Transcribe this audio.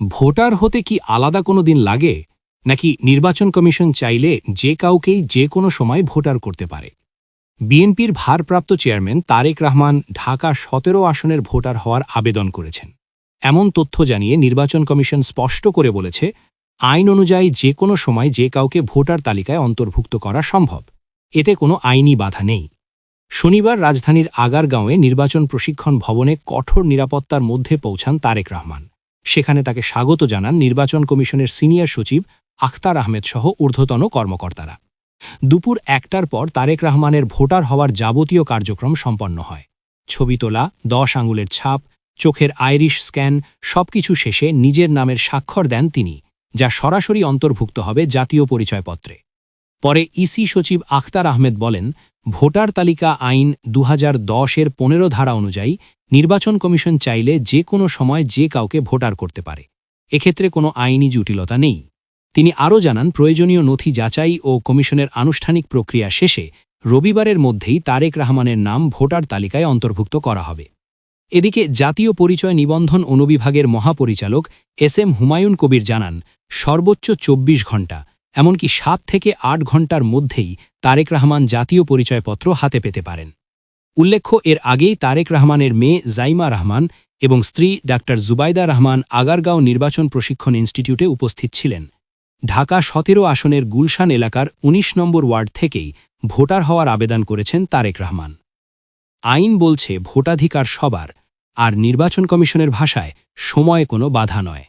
Voter হতে কি আলাদা কোনো দিন লাগে? নাকি নির্বাচন কমিশন চাইলে যে কাউকেই যে কোনো সময় ভোটার করতে পারে? বিএনপির ভারপ্রাপ্ত চেয়ারম্যান তারেক রহমান ঢাকা সতেরো আসনের ভোটার হওয়ার আবেদন করেছেন। এমন তথ্য জানিয়ে নির্বাচন কমিশন স্পষ্ট করে বলেছে, আইন অনুযায়ী যে কোনো সময় যে কাউকে ভোটার তালিকায় অন্তর্ভুক্ত করা সম্ভব। এতে কোনো আইনি বাধা নেই। শনিবার রাজধানীর আগারগাঁওয়ে নির্বাচন প্রশিক্ষণ ভবনে কঠোর নিরাপত্তার মধ্যে পৌঁছান তারেক রহমান। সেখানে তাকে স্বাগত জানান নির্বাচন কমিশনের সিনিয়র সচিব আখতার আহমেদ সহ ঊর্ধ্বতন কর্মকর্তারা। দুপুর একটার পর তারেক রহমানের ভোটার হওয়ার যাবতীয় কার্যক্রম সম্পন্ন হয়। ছবি তোলা, দশ আঙুলের ছাপ, চোখের আইরিশ স্ক্যান সবকিছু শেষে নিজের নামের স্বাক্ষর দেন তিনি, যা সরাসরি অন্তর্ভুক্ত হবে জাতীয় পরিচয়পত্রে। পরে ইসি সচিব আখতার আহমেদ বলেন ভোটার তালিকা আইন দু এর পনেরো ধারা অনুযায়ী নির্বাচন কমিশন চাইলে যে কোনো সময় যে কাউকে ভোটার করতে পারে। এক্ষেত্রে কোনো আইনি জটিলতা নেই। তিনি আরও জানান, প্রয়োজনীয় নথি যাচাই ও কমিশনের আনুষ্ঠানিক প্রক্রিয়া শেষে রবিবারের মধ্যেই তারেক রহমানের নাম ভোটার তালিকায় অন্তর্ভুক্ত করা হবে। এদিকে জাতীয় পরিচয় নিবন্ধন অনুবিভাগের মহাপরিচালক এস এম হুমায়ুন কবির জানান, সর্বোচ্চ ২৪ ঘণ্টা এমনকি সাত থেকে আট ঘণ্টার মধ্যেই তারেক রহমান জাতীয় পরিচয়পত্র হাতে পেতে পারেন। উল্লেখ্য, এর আগেই তারেক রহমানের মেয়ে জাইমা রহমান এবং স্ত্রী ডাক্তার জুবাইদা রহমান আগারগাঁও নির্বাচন প্রশিক্ষণ ইনস্টিটিউটে উপস্থিত ছিলেন। ঢাকা সতেরো আসনের গুলশান এলাকার ১৯ নম্বর ওয়ার্ড থেকেই ভোটার হওয়ার আবেদন করেছেন তারেক রহমান। আইন বলছে, ভোটাধিকার সবার, আর নির্বাচন কমিশনের ভাষায় সময় কোনো বাধা নয়।